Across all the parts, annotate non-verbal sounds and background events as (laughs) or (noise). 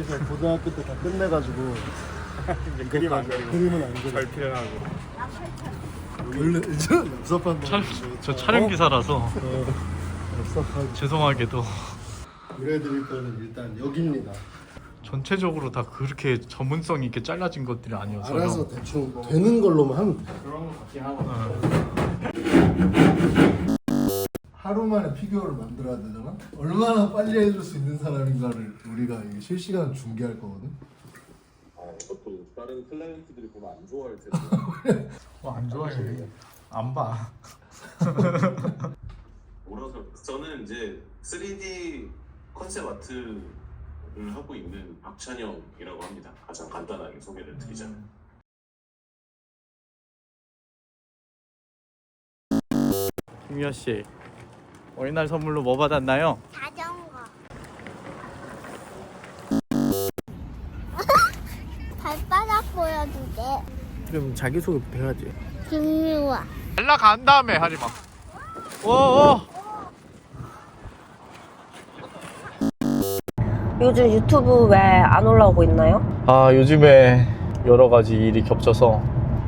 여기서 고등학교 때 다 끝내가지고 이제 그림 안 그리고 그림은 안 그려. 잘 표현하고. 원래 저 섭섭한 차, 저 촬영 기사라서. 섭섭하고 죄송하게도. 그래드릴 거는 일단 여기입니다. 전체적으로 다 그렇게 전문성 있게 잘라진 것들이 아니어서 알아서 대충 되는 걸로만 하면 돼. 그런 거 같긴 하고 하루 만에 피규어를 만들어야 되잖아. 얼마나 빨리 해줄 수 있는 사람인가를 우리가 이게 실시간 중계할 거거든. 아, 이것도 다른 클라이언트들이 보면 안 좋아할 텐데. (laughs) 어, 안 좋아해 안봐 오라서 (laughs) 저는 이제 3D 컨셉 아트를 하고 있는 박찬영이라고 합니다. 가장 간단하게 소개를 드리자면. 김희아 씨 어린이날 선물로 뭐 받았나요? 자전거. (laughs) 발바닥 보여주게. 그럼 자기 소개부터 해야지. 김유아. 연락간 다음에 하지 마 오오 요즘 유튜브 왜 안 올라오고 있나요? 아 요즘에 여러 가지 일이 겹쳐서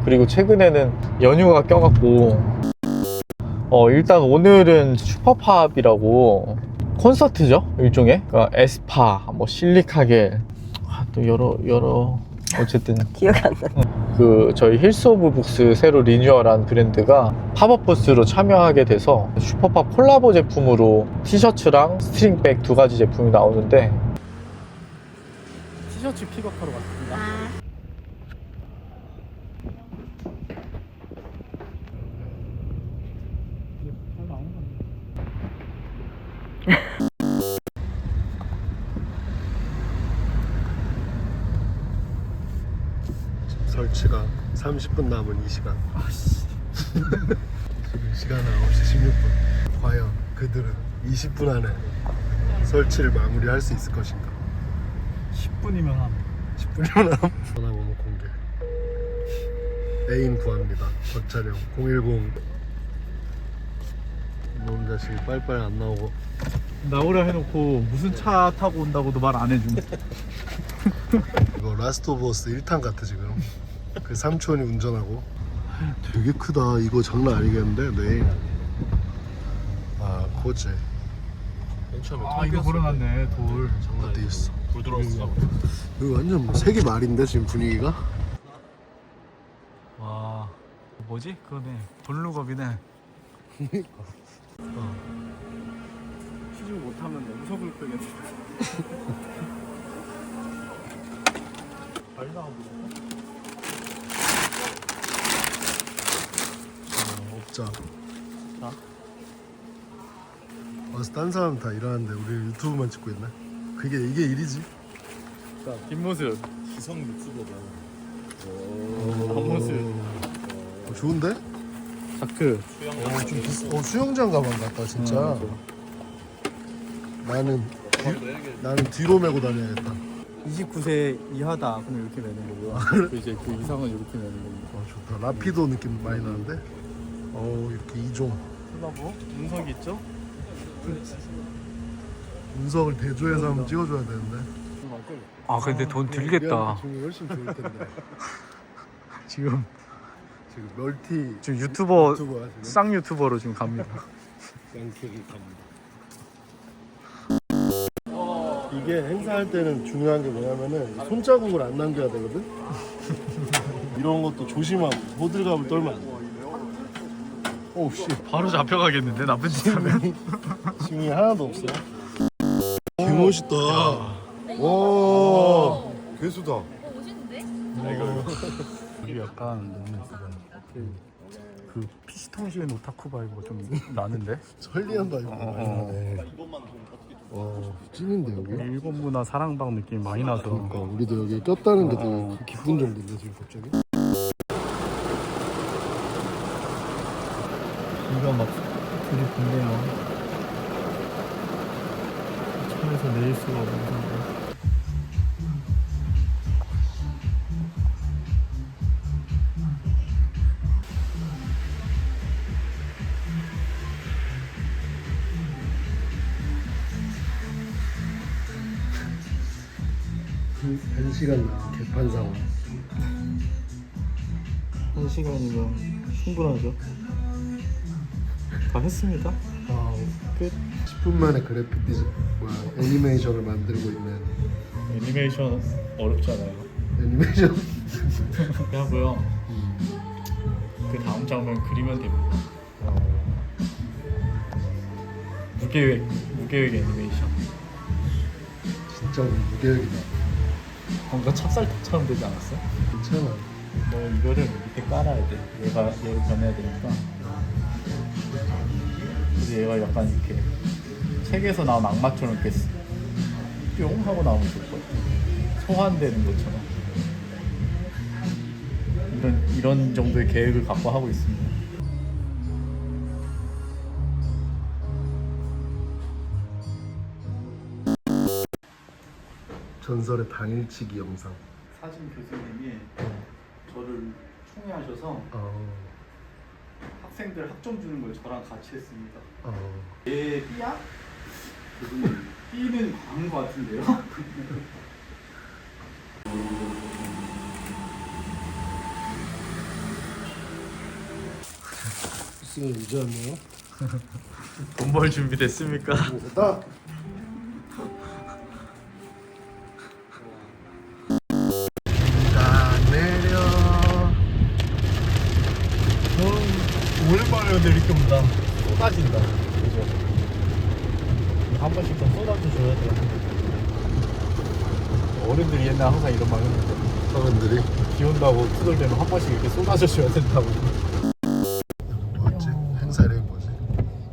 그리고 최근에는 연휴가 껴갖고 어 일단 오늘은 슈퍼팝이라고 콘서트죠 일종의? 그러니까 에스파 뭐 실리카겔. 아, 또 여러 여러 어쨌든. (laughs) 기억이 안 나. 그 저희 힐스 오브 북스 새로 리뉴얼한 브랜드가 팝업 부스로 참여하게 돼서 슈퍼팝 콜라보 제품으로 티셔츠랑 스트링백 두 가지 제품이 나오는데 티셔츠 픽업하러 왔습니다. 설치가 30분 남은 이 시간. 지금 시간은 9시 16분. 과연 그들은 20분 안에 설치를 마무리할 수 있을 것인가? 10분이면 한 10분이면 전화번호 공개. 애인 구합니다. 박차령 010. 놈 자식이 빨빨 안 나오고 나오라 해놓고 무슨 차 타고 온다고도 말 안 해줌. 이거 라스트 오브 어스 1탄 같아 지금 그 삼촌이 운전하고. 되게 크다. 이거 장난 아니겠는데? 내일 아 코제 아 이거 걸어놨네 돌. 어디 있어? 부드러웠어. 여기 완전 뭐 세계 말인데 지금 분위기가? 와 뭐지? 그거네. 돌루겁이네. 시즌 못하면 너무 속을 끄겠네 잘 나오고. 어, 없자 와서 딴 사람 다 일하는데 우리 유튜브만 찍고 있네 그게 이게 일이지 자 뒷모습. 기성 유튜버가 앞모습. 어, 좋은데? 다크. 어, 좀 비슷, 어, 수영장 가방 같다 진짜 나는 뒤, 나는 뒤로 메고 다녀야겠다 29세 이하다. 그럼 이렇게 내는 거고요. 그 이제 그 이상은 이렇게 내는 거고. 어 좋다 라피도 느낌 많이 나는데 어 이렇게 이종. 콜라보 문석이 있죠? 운석을 대조해서 한번 찍어줘야 되는데. 아 근데 돈 들겠다. 지금 훨씬 좋을 텐데. (laughs) 지금 지금 멀티 지금 유튜버 유튜버야 지금 쌍 유튜버로 지금 갑니다. (laughs) 양쪽이 갑니다. 이게 행사할 때는 중요한 게 뭐냐면은 손자국을 안 남겨야 되거든? (laughs) 이런 것도 조심하고 호들갑을 떨면 안돼 오씨. 바로 잡혀가겠는데? 나쁜 짓 하면. (laughs) 짐이 하나도 없어. 개 멋있다. 와. 괴수다. 이게 (laughs) 약간 너무 그, 그 피시통신 오타쿠 바이브가 좀 나는데? (laughs) 설리한 바이브. 어, 어. 나네. 와 찐인데 여기? 일본 문화 사랑방 느낌이 많이 나서. 그러니까 우리도 여기 꼈다는 게 되게 기쁜 정도인데 지금 갑자기 비가 막 들이붓네요 차에서 내릴 수가 없는데 한, 한 시간 나 개판 상황. 한 시간이면 충분하죠. 다 했습니다. 아, 끝. 10분 만에 그래픽 디자 애니메이션을 만들고 있는 애니메이션 어렵잖아요. 애니메이션. 하고요. 그 다음 장면 그리면 됩니다. 무계획, 무계획 애니메이션. 진짜 무계획이다. 뭔가 찹쌀떡처럼 되지 않았어? 괜찮아. 뭐 이거를 밑에 깔아야 돼. 얘가 얘를 변해야 되니까. 그래서 얘가 약간 이렇게 책에서 나온 악마처럼 이렇게 뿅 하고 나오면 좋을 것 같아. 소환되는 것처럼. 이런 이런 정도의 계획을 갖고 하고 있습니다. 전설의 당일치기 영상. 사진 교수님이 저를 총애하셔서 어, 학생들 학점 주는 걸 저랑 같이 했습니다. 어. 얘 B야? B는 과한 것 같은데요? (laughs) 돈 벌 준비 됐습니까? 됐다. 내릴 겁니다. 쏟아진다. 그죠? 한 번씩 더 쏟아줘줘야 돼. 어른들이 옛날 항상 이런 말 했는데 사람들이 비 온다고 투덜대면 한 번씩 이렇게 쏟아줘줘야 된다고. 뭐였지? 행사 이름이 뭐지?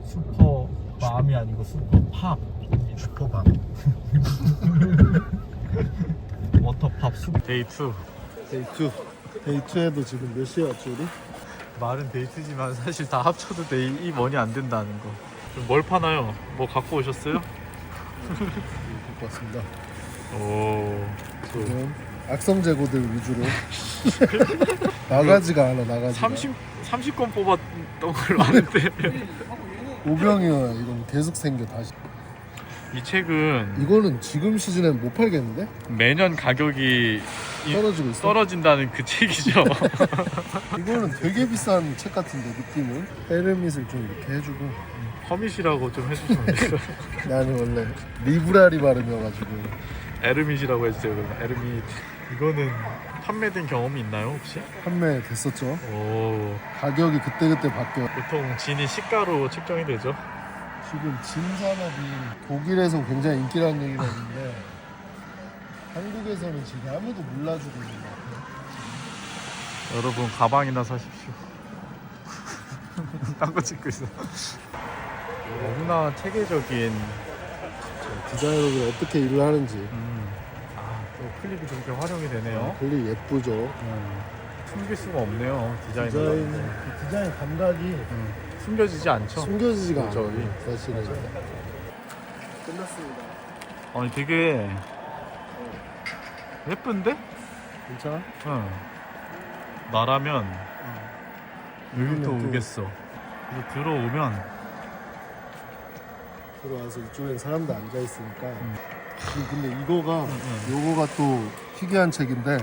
슈퍼 맘이 아니고 슈퍼 팝. 슈퍼밤. 워터팝 슈 데이 2. 데이 2. 데이 2에도 지금 몇 시에 왔지 우리? 말은 데이트지만 사실 다 합쳐도 데이 이 원이 안 된다는 거. 그럼 뭘 파나요? 뭐 갖고 오셨어요? 갖고 왔습니다. 오. 지금 악성 재고들 위주로 (laughs) 나가지가 않아 나가지가. 30 30건 뽑았던 걸로 아는데 오병이어야 이건 계속 생겨 다시. 이 책은 이거는 지금 시즌엔 못 팔겠는데? 매년 가격이 이- 떨어지고 있어. 떨어진다는 그 책이죠. (laughs) (laughs) 이거는 되게 비싼 책 같은데 느낌은 헤르밋을 좀 이렇게 해주고 허밋이라고 좀 해주시면 돼요? (laughs) 나는 원래 리브라리 발음이어가지고 에르밋이라고 해주세요. 그럼 에르밋. 이거는 판매된 경험이 있나요 혹시? 판매 됐었죠. 오. 가격이 그때그때 바뀌어. 보통 진이 시가로 측정이 되죠. 지금 진 산업이 독일에서 굉장히 인기라는 얘기가 있는데 한국에서는 지금 아무도 몰라주고 있는 것 같아요. 여러분 가방이나 사십시오. (laughs) 딴 거 찍고 있어. 너무나 체계적인 디자이너들이 어떻게 일을 하는지 음. 아, 또 클립이 저렇게 활용이 되네요. 되게 예쁘죠. 음. 숨길 수가 없네요. 디자인은. 디자인 그 디자인 감각이 숨겨지지 않죠. 숨겨지지가 그렇죠. 않아요. 사실은 끝났습니다. 아니 되게 예쁜데? 괜찮아? 응. 나라면 여기는 또- 오겠어. 그래서 들어오면 들어와서 이쪽엔 사람도 앉아 있으니까. 음. 근데 이거가 요거가 또 희귀한 책인데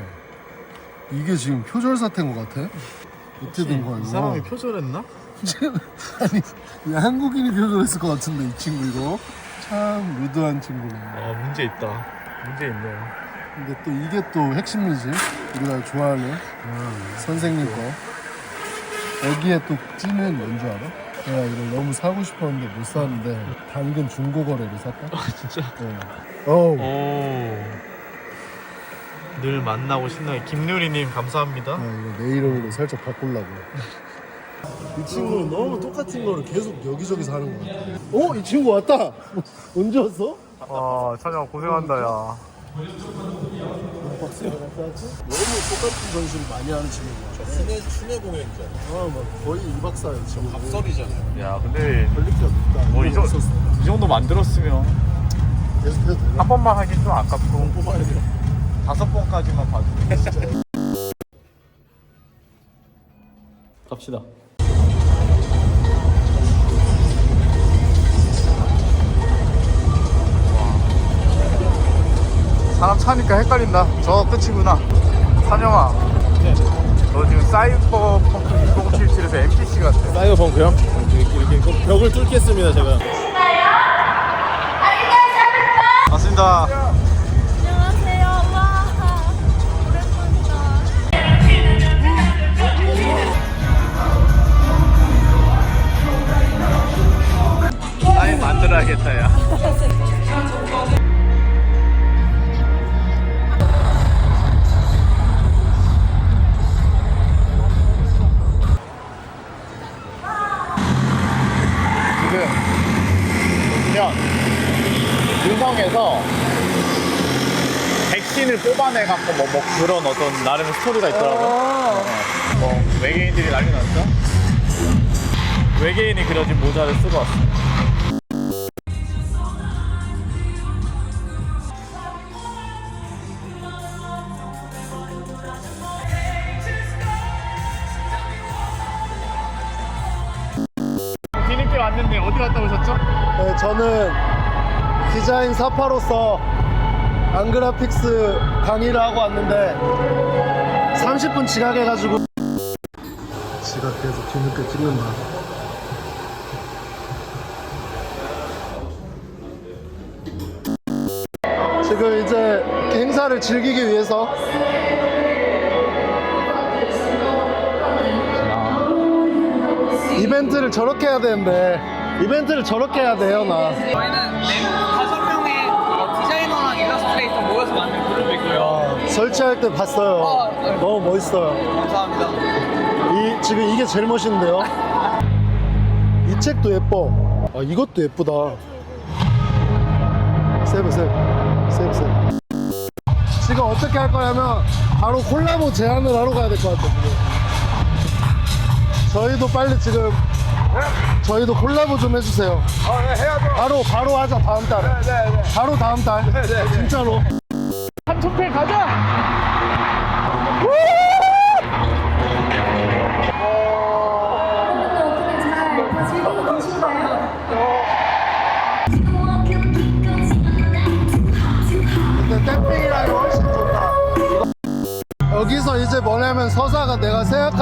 이게 지금 표절 사태인 것 같아. 어떻게 된 거야 이 이거? 사람이 표절했나? (laughs) 아니 이 한국인이 표절했을 것 같은데 이 친구 이거 참 루드한 친구네. 아 문제 있다. 문제 있네요. 근데 또 이게 또 핵심이지. 우리가 좋아하는 음. 선생님 거. 여기에 또 찐은 뭔 줄 알아? 내가 이걸 너무 사고 싶었는데 못 샀는데 당근 중고 거래로 샀다. 아 진짜? 네. 어우. 오. 늘 만나고 신나게 김누리님 감사합니다. 아, 이거 내 이름으로 살짝 바꾸려고. 이 친구는 너무 똑같은 거를 계속 여기저기서 하는 거 같아. 어? 이 친구 왔다! (laughs) 언제 왔어? 아 찬영 고생한다 야. 박스에 갔다 왔지? 너무 똑같은 전시를 많이 하는 같아. 순회, 순회 공연이잖아. 아, 막 거의 2박 4일 친구. 각설이잖아요. 야 근데 게 없다. 뭐 이 정도 없었어. 이 정도 만들었으면 계속 해도 되나? 한 번만 하긴 좀 아깝고 다섯 번까지만 봐도 갑시다 사람 참 차니까 헷갈린다. 저 끝이구나. 산영아. 너 지금 사이버펑크 2077에서 NPC 같아. 사이버펑크요? 이렇게, 이렇게 벽을 뚫겠습니다 제가 맞습니다. 보시면 윤성에서 백신을 뽑아내갖고 뭐, 뭐 그런 어떤 나름의 스토리가 있더라고요. 어, 뭐 외계인들이 난리 났죠. 외계인이 그려진 모자를 쓰고 왔어요. 네, 저는 디자인 사파로서 안그래픽스 강의를 하고 왔는데 30분 지각해가지고 지각해서 뒤늦게 찍는다. 지금 이제 행사를 즐기기 위해서 이벤트를 저렇게 해야 되는데 이벤트를 저렇게 해야 돼요 나 저희는 네, 다섯 명의 어, 디자이너랑 일러스트레이터 모여서 만든 그룹이고요. 설치할 때 봤어요. 어, 네. 너무 멋있어요. 감사합니다. 이 지금 이게 제일 멋있는데요. 이 책도 예뻐. 아 이것도 예쁘다. 세브 세브 세브 세브. 지금 어떻게 할 거냐면 바로 콜라보 제안을 하러 가야 될 것 같아요. 저희도 빨리 지금 저희도 콜라보 좀 해주세요. 바로 바로 하자 다음 달에. 바로 다음 달. 진짜로. 한촌필 가자! 근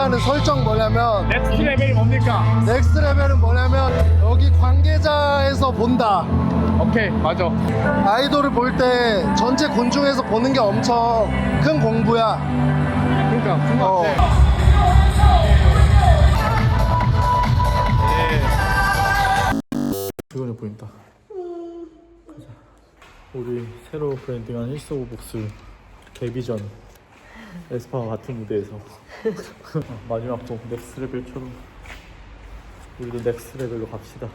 하는 설정 뭐냐면 넥스트 레벨이 뭡니까? 넥스트 레벨은 뭐냐면 여기 관계자에서 본다. 오케이, 맞아. 아이돌을 볼 때 전체 군중에서 보는 게 엄청 큰 공부야. 그러니까, 것 어. 같아. 피곤해 보인다. 가자. 우리 새로 브랜딩한 힐스오복스 개비전 에스파와 같은 무대에서 (laughs) 마지막 곡 넥스트 레벨처럼 우리도 넥스트 레벨로 갑시다.